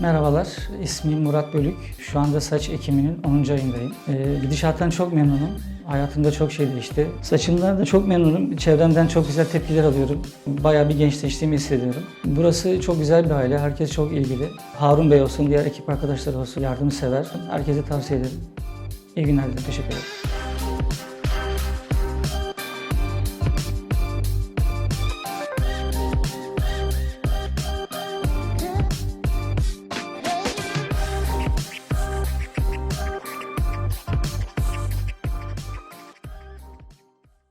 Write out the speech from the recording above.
Merhabalar, ismim Murat Bölük. Şu anda saç ekiminin 10. ayındayım. Ee, gidişattan çok memnunum. Hayatımda çok şey değişti. Saçımdan da çok memnunum. Çevremden çok güzel tepkiler alıyorum. Bayağı bir gençleştiğimi hissediyorum. Burası çok güzel bir aile. Herkes çok ilgili. Harun Bey olsun, diğer ekip arkadaşları olsun yardımsever. Herkese tavsiye ederim. İyi günler dilerim. Teşekkür ederim.